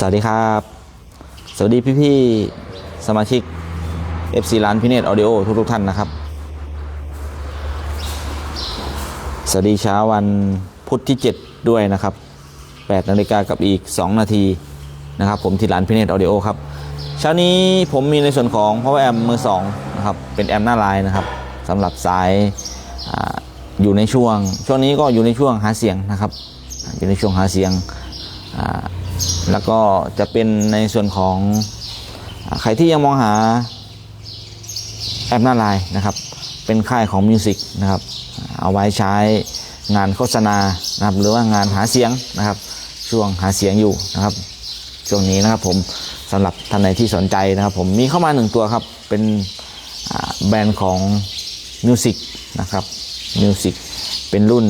สวัสดีครับ สวัสดีพี่ๆสมาชิก FC ร้านพิเนตออดิโอทุกๆท่านนะครับ สวัสดีเช้าวันพุธที่ 7 ด้วยนะครับ8นาฬิกากับอีก 2 นาทีนะครับผมที่ร้านพิเนตออดิโอครับ เช้านี้ผมมีในส่วนของ power amp มือ2นะครับเป็นแอมหน้าลายนะครับสำหรับสายออยู่ในช่วง ช่วงนี้ก็อยู่ในช่วงหาเสียงนะครับ อยู่ในช่วงหาเสียงอ่า แล้วก็จะเป็นในส่วนของใครที่ยังมองหาแอปหน้าไลน์นะครับ เป็นค่ายของมิวสิกนะครับ เอาไว้ใช้งานโฆษณานะครับ หรือว่างานหาเสียงนะครับ ช่วงหาเสียงอยู่นะครับ ช่วงนี้นะครับผมสำหรับท่านใดที่สนใจนะครับ ผมมีเข้ามาหนึ่งตัวครับ เป็นแบรนด์ของมิวสิกนะครับมิวสิกเป็นรุ่น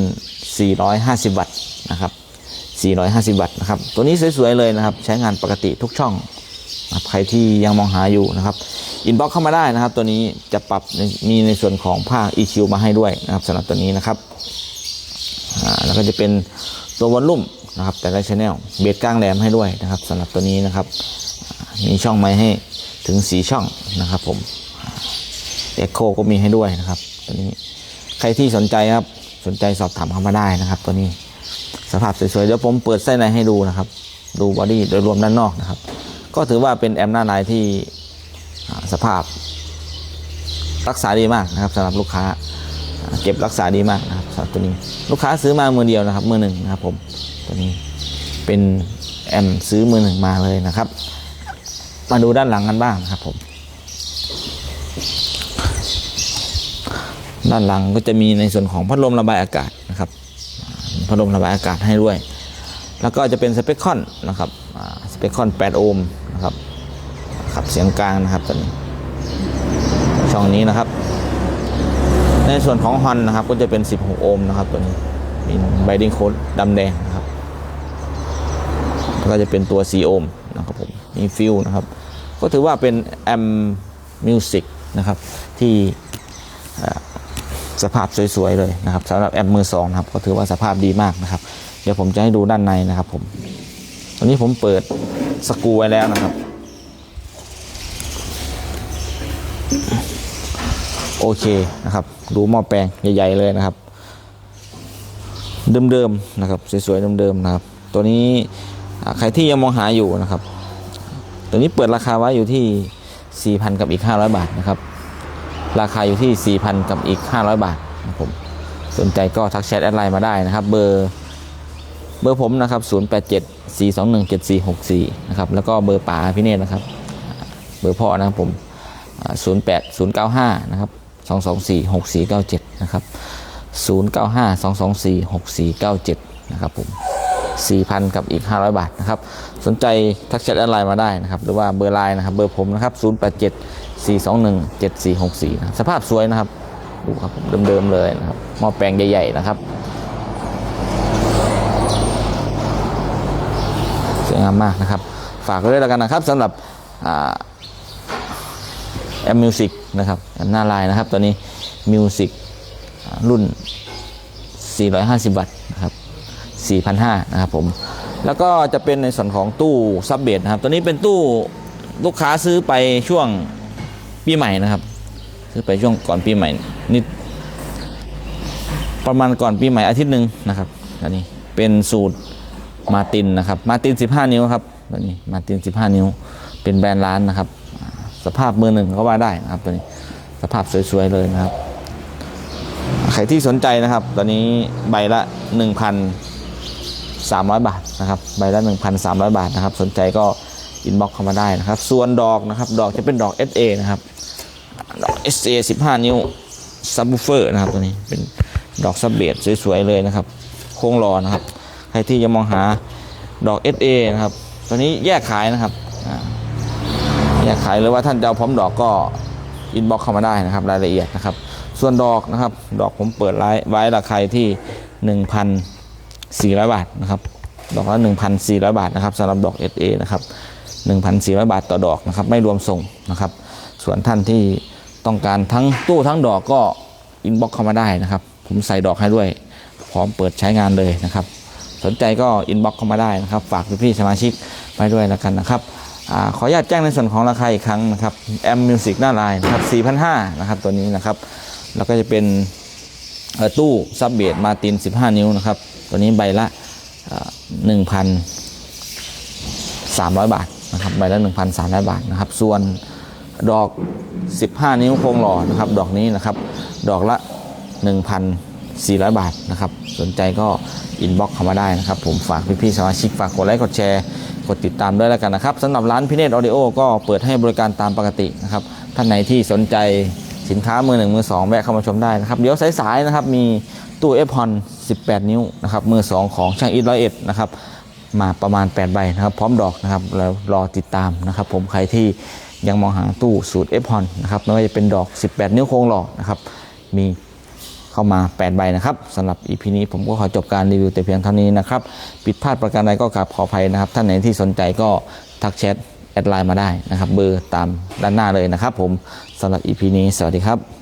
450 วัตต์นะครับ 450 วัตต์นะครับ ตัวนี้สวยๆเลยนะครับ ใช้งานปกติทุกช่อง ใครที่ยังมองหาอยู่นะครับอินบ็อกเข้ามาได้นะครับ ตัวนี้จะปรับมีในส่วนของภาค EQ มาให้ด้วยนะครับสำหรับตัวนี้นะครับแล้วก็จะเป็นตัววอลลุ่มนะครับ แต่ละชแนลเบสกลางแหลมให้ด้วยนะครับสำหรับตัวนี้นะครับมีช่องไม้ให้ถึง 4 ช่องนะครับ ผมเอ็กโคก็มีให้ด้วยนะครับ ตัวนี้ใครที่สนใจครับสนใจสอบถามเข้ามาได้นะครับ ตัวนี้ สภาพสวยๆ เดี๋ยวผมเปิดไส้ในให้ดูนะครับ ดูบอดี้โดยรวมด้านนอกนะครับ ก็ถือว่าเป็นแอมหน้าลน์ที่สภาพรักษาดีมากนะครับสำหรับลูกค้าเก็บรักษาดีมากนะครับสำหรับตัวนี้ ลูกค้าซื้อมามือเดียวนะครับมือหนึ่งนะครับผมตัวนี้เป็นแอมซื้อมือหนึ่งมาเลยนะครับ มาดูด้านหลังกันบ้างนะครับผม ด้านหลังก็จะมีในส่วนของพัดลมระบายอากาศ พัดลมระบายอากาศให้ด้วย แล้วก็จะเป็นสเปคคอนนะครับสเปคคอน 8 โอห์มนะครับขับเสียงกลางนะครับตัวนี้ช่องนี้นะครับ ในส่วนของฮอนนะครับก็จะเป็น 16 โอห์มนะครับตัวนี้มีไบดิ้งโค้ดดำแดงนะครับแล้วก็จะเป็นตัว 4 โอห์มนะครับผมมีฟิลนะครับ ก็ถือว่าเป็นแอมมิวสิกนะครับที่ สภาพสวยๆเลยนะครับสำหรับแอมมือสองนะครับก็ถือว่าสภาพดีมากนะครับ เดี๋ยวผมจะให้ดูด้านในนะครับผมตอนนี้ผมเปิดสกูไว้แล้วนะครับ โอเคนะครับ ดูหม้อแปลงใหญ่ๆเลยนะครับ เดิมๆนะครับสวยๆเดิมๆนะครับ ตัวนี้ใครที่ยังมองหาอยู่นะครับ ตัวนี้เปิดราคาไว้อยู่ที่ 4,000 กับอีก 500 บาทนะครับ ราคาอยู่ที่ 4,000 กับอีก 500 บาทนะครับผมสนใจก็ทักแชทแอดไลน์มาได้นะครับ เบอร์เบอร์ผมนะครับ 087 421 7464 นะครับ แล้วก็เบอร์ป๋าพี่เนตรนะครับ เบอร์พ่อนะครับผม 08 095 นะครับ 224 6497 นะครับ 095 224 6497 นะครับผม 4,000 กับอีก 500 บาทนะครับ สนใจทักแชทแอดไลน์มาได้นะครับ หรือว่าเบอร์ไลน์นะครับ เบอร์ผมนะครับ 087 421 7464นะสภาพสวยนะครับ ดูครับผมเดิมๆเลยนะครับหม้อแปลงใหญ่ๆนะครับสวยงามมากนะครับ ฝากไว้ด้วยแล้วกันนะครับสำหรับแอมมิวสิกนะครับหน้าลายนะครับตัวนี้มิวสิกรุ่น 450 วัตต์นะครับ 4,500นะครับผมแล้วก็จะเป็นในส่วนของตู้ซับเบสนะครับ ตัวนี้เป็นตู้ลูกค้าซื้อไปช่วงปีใหม่นะครับ ซื้อไปช่วงก่อนปีใหม่นิดประมาณก่อนปีใหม่อาทิตย์หนึ่งนะครับอันนี้เป็นสูตรมาตินนะครับ มาติน 15 นิ้วครับตัวนี้มาติน 15 นิ้ว เป็นแบรนด์ร้านนะครับ สภาพมือหนึ่งก็ว่าได้นะครับตัวนี้สภาพสวยๆเลยนะครับ ใครที่สนใจนะครับ ตอนนี้ใบละ 1,000 300 บาทนะครับใบละ1,300 บาทนะครับ สนใจก็อินบ็อกเข้ามาได้นะครับ ส่วนดอกนะครับ ดอกจะเป็นดอก SA นะครับ ดอก SA 15 นิ้วซับ w ูเฟอร์นะครับตัวนี้เป็นดอกซับเบสสวยๆเลยนะครับ โค้งรอนะครับ ใครที่จะมองหาดอก SA นะครับ ตัวนี้แยกขายนะครับแยกขายหรือว่าท่านจะเอาพร้อมดอกก็อินบ็อกเข้ามาได้นะครับ รายละเอียดนะครับ ส่วนดอกนะครับ ดอกผมเปิดไว้ไว้ราคาที่ 1,000 1,400 บาทนะครับดอกละ 1,400 บาทนะครับสำหรับดอก SA นะครับ 1,400 บาทต่อดอกนะครับ ไม่รวมส่งนะครับ ส่วนท่านที่ต้องการทั้งตู้ทั้งดอกก็อินบ็อกเข้ามาได้นะครับ ผมใส่ดอกให้ด้วย พร้อมเปิดใช้งานเลยนะครับ สนใจก็อินบ็อกเข้ามาได้นะครับ ฝากพี่ๆสมาชิกไปด้วยแล้วกันนะครับอขออนุญาตแจ้งในส่วนของราคาอีกครั้งนะครับแอมมิวสิกหน้าลายนะครับ4,500นะครับตัวนี้นะครับ แล้วก็จะเป็น ตู้ซับเบดมาติน 15 นิ้วนะครับ ตัวนี้ใบละหนึ่งพันสามร้อยบาทนะครับใบละ1,300 บาทนะครับ ส่วนดอก 15 นิ้วโครงหล่อนะครับ ดอกนี้นะครับ ดอกละ 1,400 บาทนะครับ สนใจก็อินบ็อกเข้ามาได้นะครับ ผมฝากพี่ๆสมาชิกฝากกดไลค์กดแชร์กดติดตามด้วยแล้วกันนะครับสำหรับร้านพิเนตออเดโอก็เปิดให้บริการตามปกตินะครับ ท่านไหนที่สนใจ สินค้ามือหนึ่งมือสองแวะเข้ามาชมได้นะครับ เดี๋ยวสายๆนะครับมีตู้เอฟฮอน18 นิ้วนะครับมือสองของช่างอีทร้อยเอ็ดนะครับมาประมาณ 8 ใบนะครับ พร้อมดอกนะครับแล้วรอติดตามนะครับ ผมใครที่ยังมองหาตู้สูตร f อ o n นะครับไม่ว่าจะเป็นดอก 18 นิ้วโค้งหล่อนะครับมีเข้ามา 8 ใบนะครับสำหรับ EP นี้ผมก็ขอจบการรีวิวแต่เพียงเท่านี้นะครับผิดพลาดประการใดก็กราบขออภัยนะครับ ท่านไหนที่สนใจก็ทักแชท แอดไลน์มาได้นะครับ เบอร์ตามด้านหน้าเลยนะครับผมสำหรับ EP นี้สวัสดีครับ